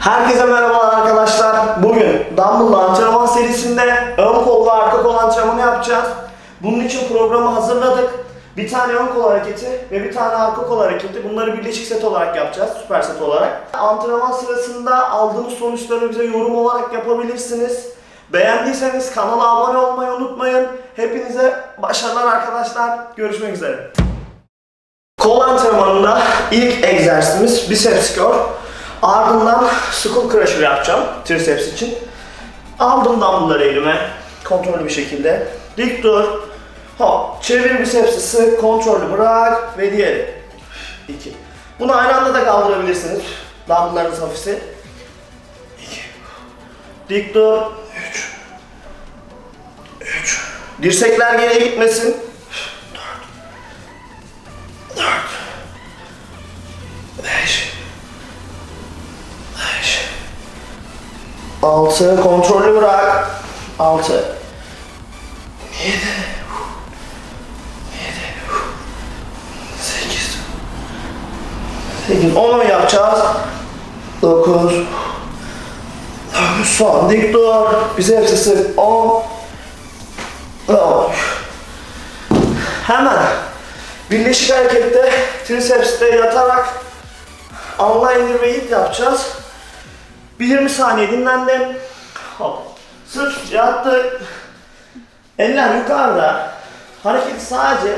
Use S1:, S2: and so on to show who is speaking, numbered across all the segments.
S1: Herkese merhabalar arkadaşlar. Bugün Dumbbell antrenman serisinde ön kol ve arka kol antrenmanı yapacağız. Bunun için programı hazırladık. Bir tane ön kol hareketi ve bir tane arka kol hareketi. Bunları birleşik set olarak yapacağız, süper set olarak. Antrenman sırasında aldığınız sonuçları bize yorum olarak yapabilirsiniz. Beğendiyseniz kanala abone olmayı unutmayın. Hepinize başarılar arkadaşlar. Görüşmek üzere. Kol antrenmanında ilk egzersizimiz biceps curl. Ardından skull crusher yapacağım triceps için. Aldım dumbbellları elime kontrollü bir şekilde. Dik dur. Hop. Çevir bicepsi sık, kontrollü bırak ve diğeri. 2. Bunu aynı anda da kaldırabilirsiniz. Dumbbelllarınız hafifse. 2. Dik dur. 3. 3. Dirsekler geriye gitmesin. 6 kontrollü bırak. 6 7 7 8 8 10 yapacağız. 9 9 son dik dur. Bize hepsi sık. 10 10 Hemen. Birleşik harekette tricepste yatarak Allah indirmeyi yapacağız. Bir 20 saniye dinlendim. Hop. Sırt yattı. Eller yukarıda. Hareketi sadece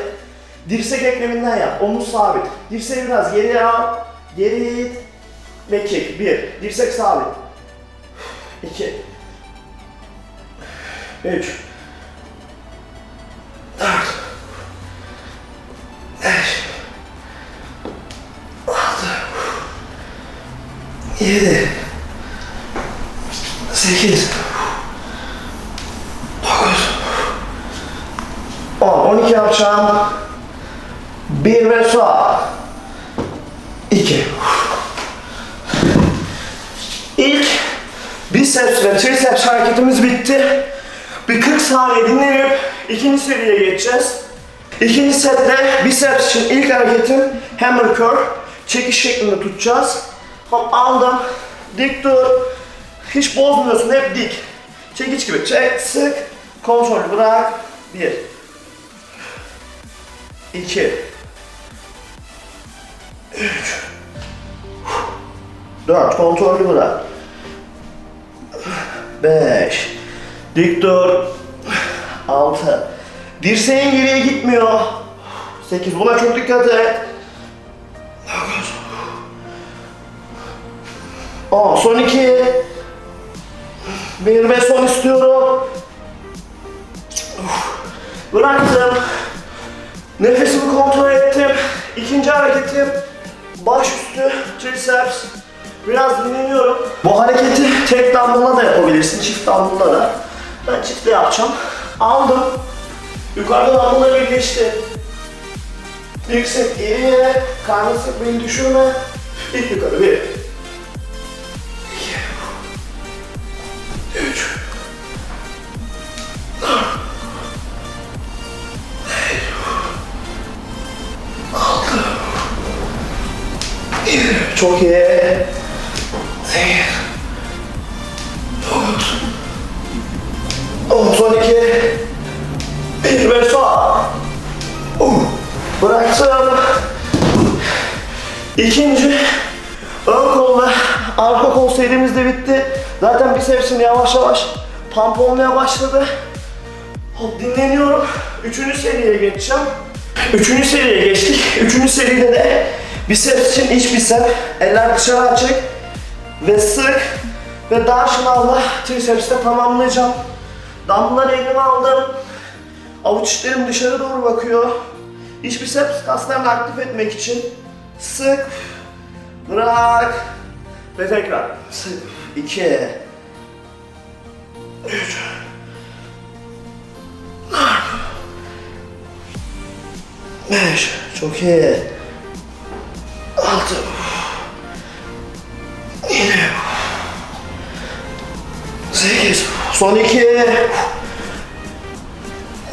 S1: dirsek ekleminden yap. Omuz sabit. Dirseği biraz geriye al. Geri it. Ve kick. Bir. Dirsek sabit. İki. Üç. Dört. 7 8 9 10 12 yapacağım 1 ve sağ 2 İlk biceps ve triceps hareketimiz bitti. Bir 40 saniye dinlenip ikinci seriye geçeceğiz. İkinci sette biceps için ilk hareketim hammer curl. Çekiş şeklinde tutacağız. Hop aldım. Dik dur. Hiç bozmuyorsun hep dik. Çekiç gibi. Çek, sık. Kontrol bırak. Bir. İki. Üç. Dört. Kontrollü bırak. Beş. Dik dur. Altı. Dirseğin geriye gitmiyor. Sekiz. Buna çok dikkat et. Dokuz. 10. Son 2. 1 ve son istiyorum. Bıraktım. Nefesimi kontrol ettim. İkinci hareketim baş üstü triceps. Biraz dinleniyorum. Bu hareketi tek dumbbell'la da yapabilirsin, çift dumbbell'la da. Ben çiftle yapacağım. Aldım. Yukarıda dumbbell'la birleşti. Yüksek geriye, karnı sık beni düşürme. İlk yukarı bir. Çok iyi. 8 9 10 son 2 1 ve sağ. Bıraktım. İkinci ön kol ve arka kol serimiz de bitti. Zaten bicepsim yavaş yavaş pump olmaya başladı. Hop dinleniyorum. Üçüncü seriye geçeceğim. Üçüncü seriye geçtik. Üçüncü seride de biceps için iç bicep, eller dışarı açık ve sık ve dar şınavla triceps'te tamamlayacağım. Dumbbell'ları elime aldım. Avuç içlerim dışarı doğru bakıyor. İç biceps kaslarını aktif etmek için sık, bırak ve tekrar sık. 2 3 5 Çok iyi. 8 Son 2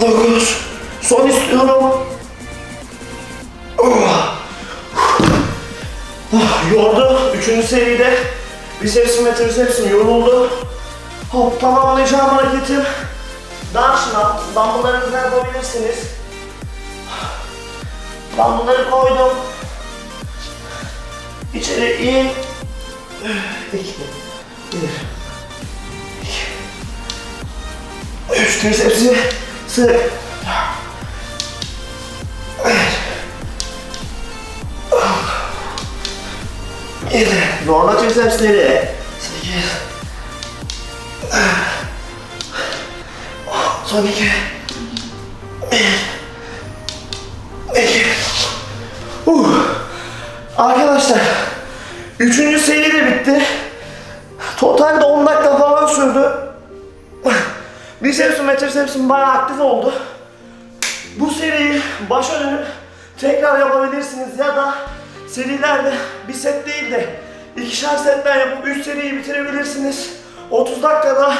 S1: 9 Son istiyorum. Oh. Ah, yordu. Üçüncü seride Bisepsim ve trisepsim yoruldu. Hop tamamlayacağım hareketim. Dar şınav. Dumbbell'larınızı yapabilirsiniz. Dumbbell'ları koydum. İçeri in. İki. Bir. Üç. Trisepsi sık. Yedi. Zorla trisepsleri. Sekiz. Son iki. Bir. Bisepsim ve trisepsim bayağı aktif oldu. Bu seriyi başa dönüp tekrar yapabilirsiniz ya da serilerde bir set değil de ikişer setler yapıp 3 seriyi bitirebilirsiniz. 30 dakikada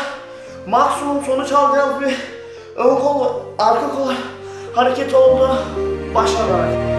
S1: maksimum sonuç alacağınız bir ön kol, arka kol hareketi oldu. Başarılar.